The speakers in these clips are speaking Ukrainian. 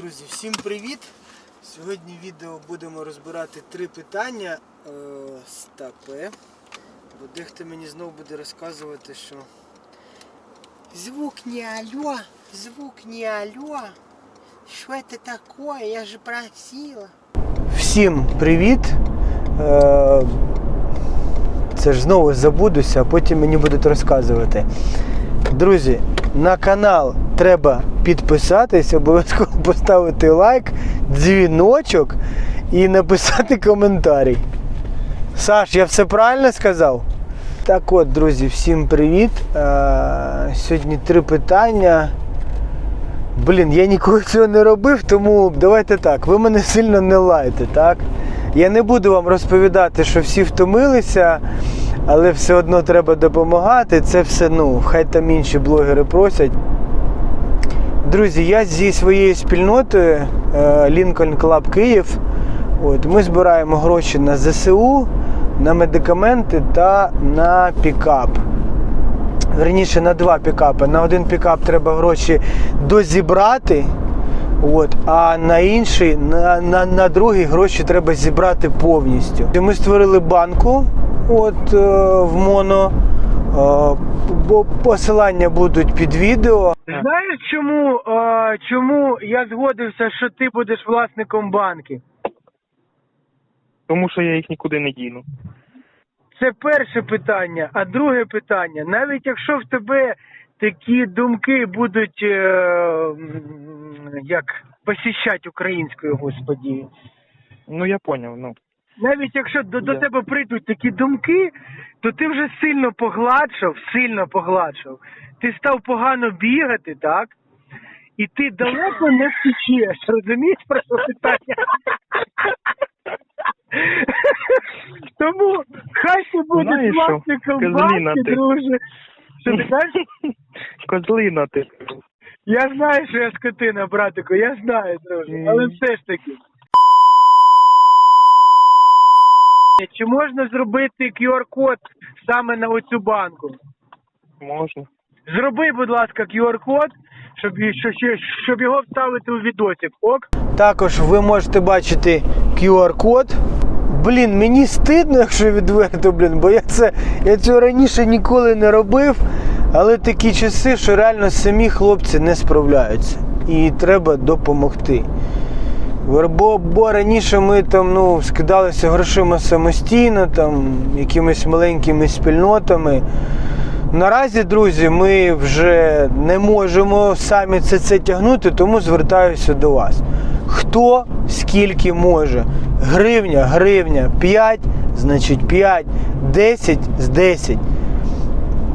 Друзі, всім привіт! Сьогодні відео будемо розбирати три питання е, з ТАП. Бо дехто мені знову буде розказувати, що звук не алло, звук не алло. Що це таке? Я же просила. Всім привіт! Е, це ж знову забудуся, а потім мені будуть розказувати. Друзі, на канал треба підписатись, обов'язково поставити лайк, дзвіночок і написати коментарі. Саш, я все правильно сказав? Так от, друзі, всім привіт. Е, Сьогодні три питання. Блін, я ніколи цього не робив, тому давайте так. Ви мене сильно не лайте, так? Я не буду вам розповідати, що всі втомилися, але все одно треба допомагати. Це все, ну, хай там інші блогери просять. Друзі, я зі своєю спільнотою е, Lincoln Club Київ. От, ми збираємо гроші на ЗСУ, на медикаменти та на пікап. Верніше на два пікапи. На один пікап треба гроші дозібрати. От, а на інший, на, на, на другий гроші треба зібрати повністю. Ми створили банку от, е, в моно. Е, бо посилання будуть під відео. Знаєш, чому, е, чому я згодився, що ти будеш власником банки? Тому що я їх нікуди не діну. Це перше питання. А друге питання, навіть якщо в тебе такі думки будуть е, як посіщать українською, господі. Ну я поняв, ну. Навіть якщо до, до тебе прийдуть такі думки, то ти вже сильно погладшав, сильно погладшав. Ти став погано бігати, так? І ти далеко не втечеш, розумієш про що питання? Тому хай ти козліна банки, ти. друже. Що ти кажеш? Козлина ти. Я знаю, що я скотина, братику, я знаю, друже, але все ж таки. Чи можна зробити QR-код саме на оцю банку? Можна. Зроби, будь ласка, QR-код, щоб, щоб, щоб- щоб його вставити у відосик. Ок? Також ви можете бачити QR-код. Блін, мені стидно, якщо відверто, блін, бо я це я цього раніше ніколи не робив. Але такі часи, що реально самі хлопці не справляються. І треба допомогти. Бо, бо раніше ми там ну, скидалися грошима самостійно, там, якимись маленькими спільнотами. Наразі, друзі, ми вже не можемо самі це, це тягнути, тому звертаюся до вас. Хто скільки може? Гривня, гривня, 5, значить 5, 10 з 10.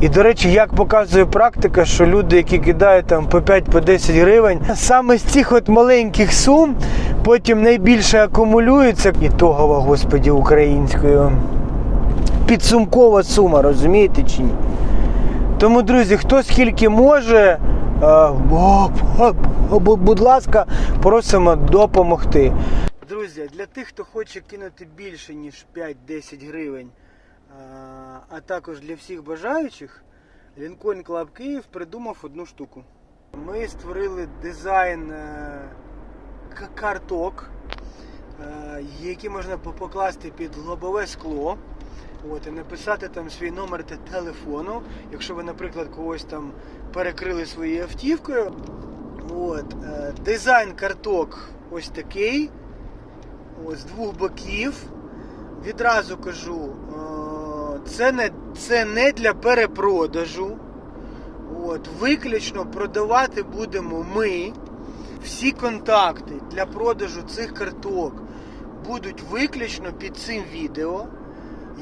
І, до речі, як показує практика, що люди, які кидають там по 5 по 10 гривень, саме з цих от маленьких сум потім найбільше акумулюється. Ітогова, господі, українською. Підсумкова сума, розумієте чи ні? Тому, друзі, хто скільки може, е, будь ласка, просимо допомогти. Друзі, для тих, хто хоче кинути більше, ніж 5-10 гривень, а, а також для всіх бажаючих, Lincoln Club Київ придумав одну штуку. Ми створили дизайн е, карток, е, які можна покласти під лобове скло. От, і написати там свій номер те- телефону, якщо ви, наприклад, когось там перекрили своєю автівкою. От, е, дизайн карток ось такий. Ось з двох боків. Відразу кажу, е, це не, це не для перепродажу. От, виключно продавати будемо ми. Всі контакти для продажу цих карток будуть виключно під цим відео.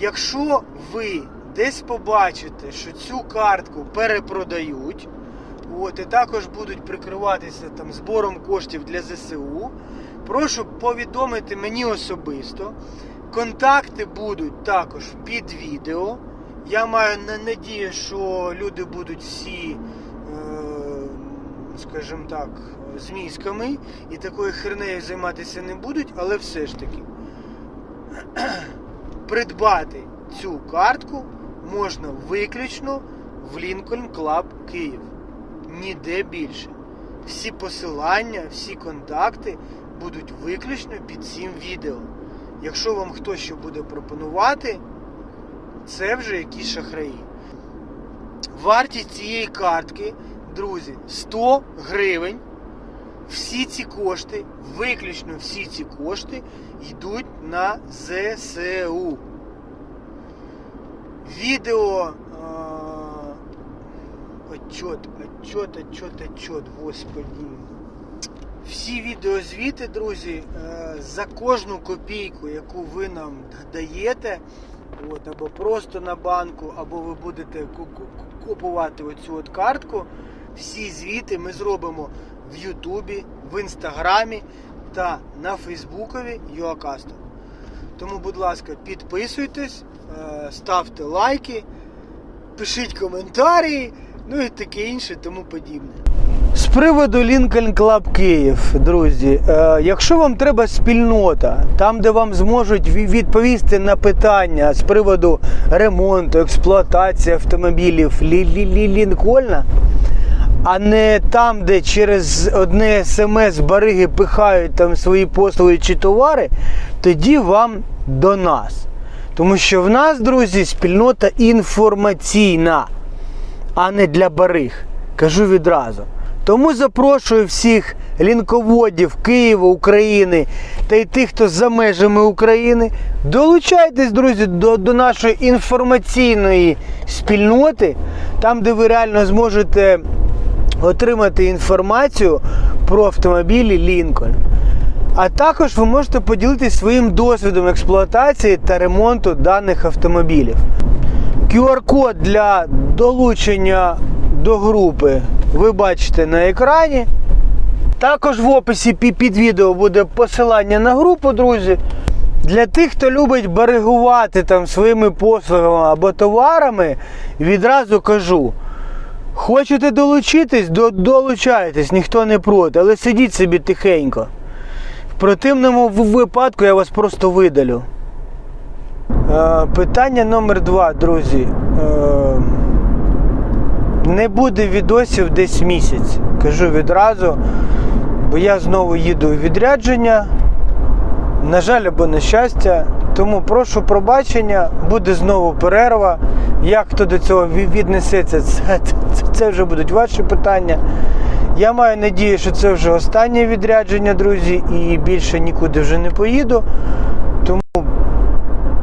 Якщо ви десь побачите, що цю картку перепродають, от, і також будуть прикриватися там збором коштів для ЗСУ, прошу повідомити мені особисто. Контакти будуть також під відео. Я маю на- надію, що люди будуть всі, скажімо так, з мізками і такою хернею займатися не будуть, але все ж таки придбати цю картку можна виключно в Lincoln Club Київ. Ніде більше. Всі посилання, всі контакти будуть виключно під цим відео. Якщо вам хтось що буде пропонувати, це вже якісь шахраї. Вартість цієї картки, друзі, 100 гривень. Всі ці кошти, виключно всі ці кошти йдуть на ЗСУ. Відео. Отчет, отчет, отчет, отчет, господи. Всі відеозвіти, друзі, е, за кожну копійку, яку ви нам даєте, от, або просто на банку, або ви будете ку- ку- купувати оцю от картку, всі звіти ми зробимо в Ютубі, в Інстаграмі та на Фейсбукові Юакасту. Тому, будь ласка, підписуйтесь, е, ставте лайки, пишіть коментарі, ну і таке інше, тому подібне. З приводу Lincoln Club Київ, друзі, е, якщо вам треба спільнота, там, де вам зможуть відповісти на питання з приводу ремонту, експлуатації автомобілів Лі- Лі- Лі- Лінкольна, а не там, де через одне смс бариги пихають там свої послуги чи товари, тоді вам до нас. Тому що в нас, друзі, спільнота інформаційна, а не для бариг. Кажу відразу. Тому запрошую всіх лінководів Києва, України та й тих, хто за межами України. Долучайтесь, друзі, до, до нашої інформаційної спільноти, там, де ви реально зможете отримати інформацію про автомобілі Лінкольн. А також ви можете поділитися своїм досвідом експлуатації та ремонту даних автомобілів. QR-код для долучення до групи ви бачите на екрані. Також в описі під відео буде посилання на групу, друзі. Для тих, хто любить баригувати там своїми послугами або товарами, відразу кажу. Хочете долучитись, до, долучайтесь, ніхто не проти, але сидіть собі тихенько. В противному випадку я вас просто видалю. Е, питання номер два, друзі. Е, не буде відосів десь місяць. Кажу відразу, бо я знову їду у відрядження. На жаль, або на щастя. Тому прошу пробачення, буде знову перерва. Як хто до цього віднесеться, це, це, це вже будуть ваші питання. Я маю надію, що це вже останнє відрядження, друзі, і більше нікуди вже не поїду. Тому,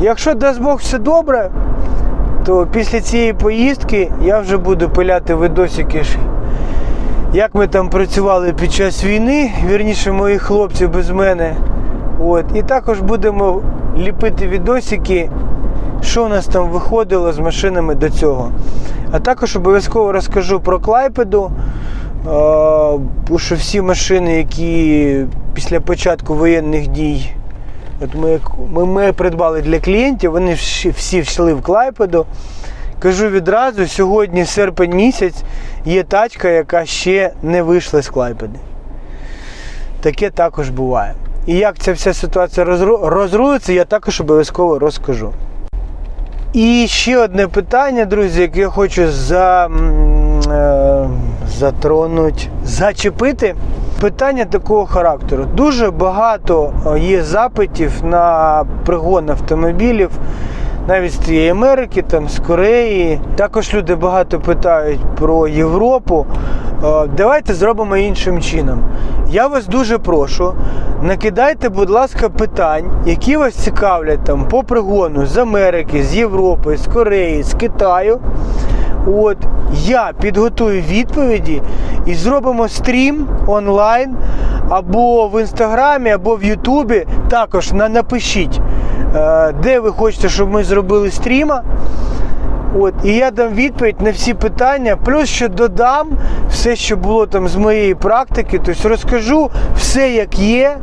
якщо дасть Бог все добре, то після цієї поїздки я вже буду пиляти видосики, як ми там працювали під час війни, вірніше моїх хлопців без мене. От. І також будемо ліпити відосики, що у нас там виходило з машинами до цього. А також обов'язково розкажу про Клайпеду. що всі машини, які після початку воєнних дій От ми, ми, ми придбали для клієнтів, вони всі йшли в Клайпеду. Кажу відразу, сьогодні серпень місяць є тачка, яка ще не вийшла з Клайпеди. Таке також буває. І як ця вся ситуація розрується, я також обов'язково розкажу. І ще одне питання, друзі, яке я хочу за, е, затронути, зачепити. Питання такого характеру. Дуже багато е, є запитів на пригон автомобілів, навіть з тієї Америки, там, з Кореї. Також люди багато питають про Європу. Е, Давайте зробимо іншим чином. Я вас дуже прошу, накидайте, будь ласка, питань, які вас цікавлять там по пригону з Америки, з Європи, з Кореї, з Китаю. От я підготую відповіді і зробимо стрім онлайн або в інстаграмі, або в Ютубі. Також на, напишіть, де ви хочете, щоб ми зробили стріма. От, і я дам відповідь на всі питання, плюс ще додам все, що було там з моєї практики. Тобто розкажу все, як є,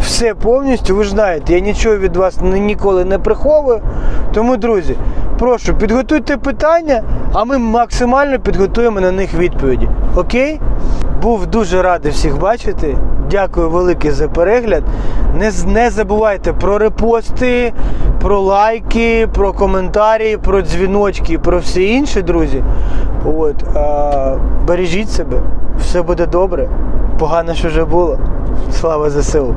все повністю. Ви ж знаєте, я нічого від вас ніколи не приховую. Тому, друзі, прошу, підготуйте питання, а ми максимально підготуємо на них відповіді. Окей? Був дуже радий всіх бачити. Дякую велике за перегляд. Не, не забувайте про репости, про лайки, про коментарі, про дзвіночки, про все інше, друзі. От, а, бережіть себе, все буде добре. Погано, що вже було. Слава ЗСУ.